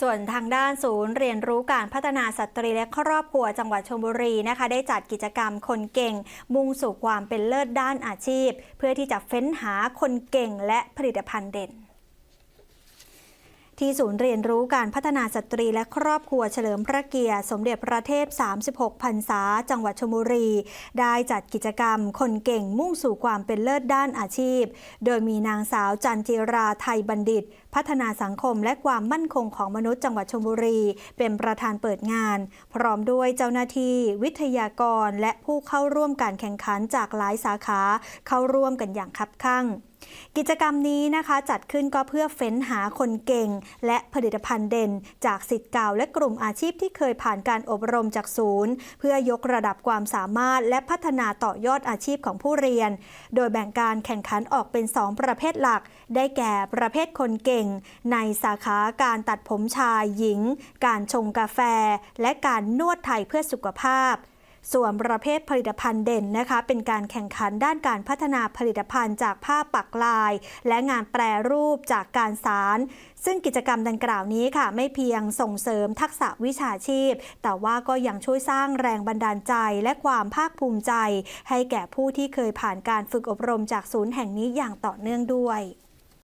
ส่วนทางด้านศูนย์เรียนรู้การพัฒนาสตรีและครอบครัวจังหวัดชลบุรีนะคะ ได้จัดกิจกรรมคนเก่ง มุ่งสู่ความเป็นเลิศด้านอาชีพ เพื่อที่จะเฟ้นหาคนเก่งและผลิตภัณฑ์เด่น ที่ศูนย์เรียนรู้การพัฒนาสตรีและครอบครัวเฉลิมพระเกียรติ สมเด็จพระเทพ 36 พรรษา จังหวัดชลบุรี ได้จัดกิจกรรม คนเก่งมุ่งสู่ความเป็นเลิศด้านอาชีพ โดยมีนางสาวจันจิราไทยบัณฑิต พัฒนาสังคมและความมั่นคงของมนุษย์จังหวัดชลบุรี เป็นประธานเปิดงาน พร้อมด้วยเจ้าหน้าที่ วิทยากรและผู้เข้าร่วมการแข่งขันจากหลายสาขา เข้าร่วมกันอย่างคับคั่งกิจกรรมนี้นะคะจัดขึ้นก็เพื่อเฟ้นหาคนเก่ง และผลิตภัณฑ์เด่น จากสิทธิ์เก่าและกลุ่มอาชีพที่เคยผ่านการอบรมจากศูนย์ เพื่อยกระดับความสามารถและพัฒนาต่อยอดอาชีพของผู้เรียน โดยแบ่งการแข่งขันออกเป็น 2 ประเภทหลัก ได้แก่ประเภทคนเก่ง ในสาขาการตัดผมชายหญิง การชงกาแฟ และการนวดไทยเพื่อสุขภาพ ส่วนประเภทผลิตภัณฑ์เด่นนะคะ เป็นการแข่งขันด้านการพัฒนาผลิตภัณฑ์จากผ้าปักลาย และงานแปรรูปจากการสาร ซึ่งกิจกรรมดังกล่าวนี้ค่ะ ไม่เพียงส่งเสริมทักษะวิชาชีพ แต่ว่าก็ยังช่วยสร้างแรงบันดาลใจและความภาคภูมิใจ ให้แก่ผู้ที่เคยผ่านการฝึกอบรมจากศูนย์แห่งนี้อย่างต่อเนื่องด้วย